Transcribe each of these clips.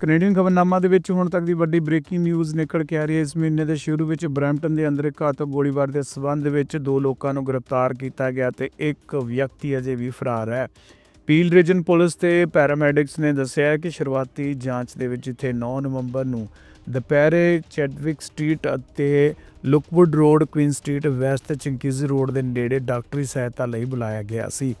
Canadian ਖਬਰਨਾਮਾ ਦੇ ਵਿੱਚ ਹੁਣ ਤੱਕ ਦੀ ਵੱਡੀ ਬ੍ਰੇਕਿੰਗ ਨਿਊਜ਼ ਨਿਕਲ ਕੇ ਆ ਰਹੀ ਹੈ। ਇਸ ਮਹੀਨੇ ਦੇ ਸ਼ੁਰੂ ਵਿੱਚ ਬਰੈਂਪਟਨ ਦੇ ਅੰਦਰ ਇੱਕ ਘਾਤਕ ਗੋਲੀਬਾਰ ਦੇ ਸਬੰਧ ਵਿੱਚ ਦੋ ਲੋਕਾਂ ਨੂੰ ਗ੍ਰਿਫਤਾਰ ਕੀਤਾ ਗਿਆ ਤੇ ਇੱਕ ਵਿਅਕਤੀ ਅਜੇ ਵੀ ਫਰਾਰ ਹੈ। ਪੀਲ ਰੀਜਨ ਪੁਲਿਸ ਤੇ ਪੈਰਾਮੈਡਿਕਸ ਨੇ ਦੱਸਿਆ ਕਿ ਸ਼ੁਰੂਆਤੀ ਜਾਂਚ ਦੇ ਵਿੱਚ ਇੱਥੇ 9 ਨਵੰਬਰ ਨੂੰ ਦੁਪਹਿਰੇ ਚੈਡਵਿਕ ਸਟਰੀਟ ਅਤੇ Lockwood Road Queen Street West Chinguacousy Road ਦੇ ਨੇੜੇ ਡਾਕਟਰੀ ਸਹਾਇਤਾ ਲਈ ਬੁਲਾਇਆ ਗਿਆ ਸੀ।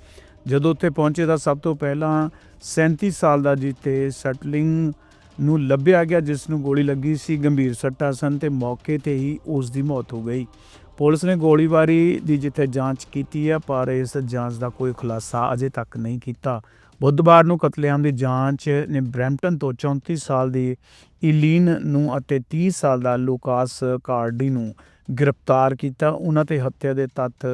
ਜਦੋਂ ਉੱਥੇ ਪਹੁੰਚੇ ਤਾਂ ਸਭ ਤੋਂ ਪਹਿਲਾਂ 37 ਸਾਲ ਦਾ ਜੀਤੇ ਸਟਲਿੰਗ ਨੂੰ ਲੱਭਿਆ ਗਿਆ, ਜਿਸ ਨੂੰ ਗੋਲੀ ਲੱਗੀ ਸੀ ਗੰਭੀਰ ਸੱਟਾਂ ਸਨ ਤੇ ਮੌਕੇ ਤੇ ਹੀ ਉਸ ਦੀ ਮੌਤ ਹੋ ਗਈ। ਪੁਲਿਸ ਨੇ ਗੋਲੀਬਾਰੀ ਦੀ ਜਿੱਥੇ ਜਾਂਚ ਕੀਤੀ ਹੈ ਪਰ ਇਸ ਜਾਂਚ ਦਾ ਕੋਈ ਖੁਲਾਸਾ ਅਜੇ ਤੱਕ ਨਹੀਂ ਕੀਤਾ। ਬੁੱਧਵਾਰ ਨੂੰ ਕਤਲੇਆਮ ਦੀ ਜਾਂਚ ਨੇ ਬ੍ਰੈਂਪਟਨ ਤੋਂ 34 ਸਾਲ ਦੀ ਇਲੀਨ ਨੂੰ ਅਤੇ 30 ਸਾਲ ਦਾ ਲੂਕਾਸ ਕਾਰਡੀ ਨੂੰ ਗ੍ਰਿਫਤਾਰ ਕੀਤਾ। ਉਹਨਾਂ ਤੇ ਹੱਤਿਆ ਦੇ ਤੱਥ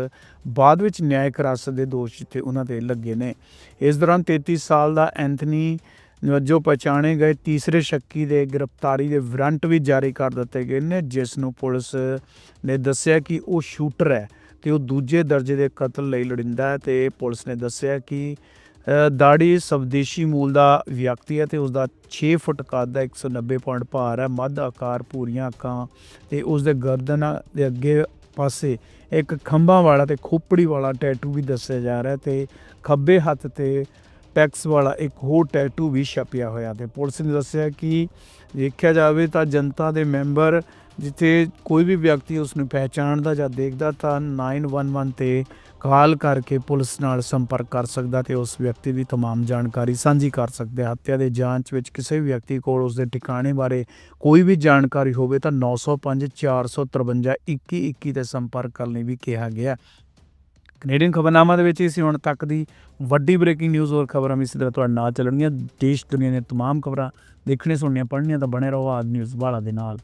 ਬਾਅਦ ਵਿੱਚ ਨਿਆਇਕ ਹਿਰਾਸਤ ਦੇ ਦੋਸ਼ ਤੇ ਉਹਨਾਂ ਤੇ ਲੱਗੇ ਨੇ। ਇਸ ਦੌਰਾਨ 33 ਸਾਲ ਦਾ ਐਂਥਨੀ ਵਜੋਂ ਪਛਾਣੇ ਗਏ ਤੀਸਰੇ ਸ਼ੱਕੀ ਦੇ ਗ੍ਰਿਫਤਾਰੀ ਦੇ ਵਾਰੰਟ ਵੀ ਜਾਰੀ ਕਰ ਦਿੱਤੇ ਗਏ ਨੇ, ਜਿਸ ਨੂੰ ਪੁਲਿਸ ਨੇ ਦੱਸਿਆ ਕਿ ਉਹ ਸ਼ੂਟਰ ਹੈ ਤੇ ਉਹ ਦੂਜੇ ਦਰਜੇ ਦੇ ਕਤਲ ਲਈ ਲੜਿੰਦਾ ਹੈ ਤੇ ਪੁਲਿਸ ਨੇ ਦੱਸਿਆ ਕਿ ਦਾੜੀ ਸਵਦੇਸ਼ੀ ਮੂਲ ਦਾ ਵਿਅਕਤੀ ਹੈ ਤੇ ਉਸ ਦਾ 6 ਫੁੱਟ ਕੱਦ ਦਾ 190 ਪਾਉਂਡ ਭਾਰ ਹੈ, ਮੱਧ ਆਕਾਰ ਪੂਰੀਆਂ ਅੱਖਾਂ ਤੇ ਉਸ ਦੇ ਗਰਦਨ ਦੇ ਅੱਗੇ ਪਾਸੇ ਇੱਕ ਖੰਭਾਂ ਵਾਲਾ ਤੇ ਖੋਪੜੀ ਵਾਲਾ ਟੈਟੂ ਵੀ ਦੱਸਿਆ ਜਾ ਰਿਹਾ ਤੇ ਖੱਬੇ ਹੱਥ ਤੇ ਟੈਕਸ ਵਾਲਾ ਇੱਕ ਹੋਰ ਟੈਟੂ ਵੀ ਛਪਿਆ ਹੋਇਆ ਤੇ ਪੁਲਿਸ ਨੇ ਦੱਸਿਆ ਕਿ ਦੇਖਿਆ ਜਾਵੇ ਤਾਂ ਜਨਤਾ ਦੇ ਮੈਂਬਰ ਜਿੱਥੇ ਕੋਈ ਵੀ ਵਿਅਕਤੀ ਉਸ ਨੂੰ ਪਹਿਚਾਣਦਾ ਜਾਂ ਦੇਖਦਾ ਤਾਂ 911 ਤੇ ਕਾਲ ਕਰਕੇ ਪੁਲਿਸ ਨਾਲ ਸੰਪਰਕ ਕਰ ਸਕਦਾ ਤੇ ਉਸ ਵਿਅਕਤੀ ਦੀ तमाम ਜਾਣਕਾਰੀ ਸਾਂਝੀ ਕਰ ਸਕਦਾ ਹੈ ਹੱਤਿਆ ਦੇ ਜਾਂਚ ਵਿੱਚ ਕਿਸੇ ਵੀ ਵਿਅਕਤੀ ਕੋਲ ਉਸ ਦੇ ਟਿਕਾਣੇ ਬਾਰੇ ਕੋਈ ਵੀ ਜਾਣਕਾਰੀ ਹੋਵੇ ਤਾਂ 905 453 2121 ਤੇ ਸੰਪਰਕ ਕਰਨ ਲਈ ਵੀ ਕਿਹਾ ਗਿਆ ਕੈਨੇਡੀਅਨ ਖਬਰਨਾਮਾ ਦੇ ਵਿੱਚ ਇਸ ਹੁਣ ਤੱਕ ਦੀ ਵੱਡੀ ਬ੍ਰੇਕਿੰਗ ਨਿਊਜ਼ ਔਰ ਖਬਰਾਂ ਵੀ ਇਸੇ ਤਰ੍ਹਾਂ ਤੁਹਾਡੇ ਨਾਲ ਚੱਲਣਗੀਆਂ ਦੇਸ਼ ਦੁਨੀਆ ਦੀਆਂ तमाम ਖਬਰਾਂ ਦੇਖਣੇ ਸੁਣਨੀਆਂ ਪੜ੍ਹਨੀਆਂ ਤਾਂ ਬਣੇ ਰਹੋ ਆਦ ਨਿਊਜ਼ ਵਾਲਾ ਦੇ ਨਾਲ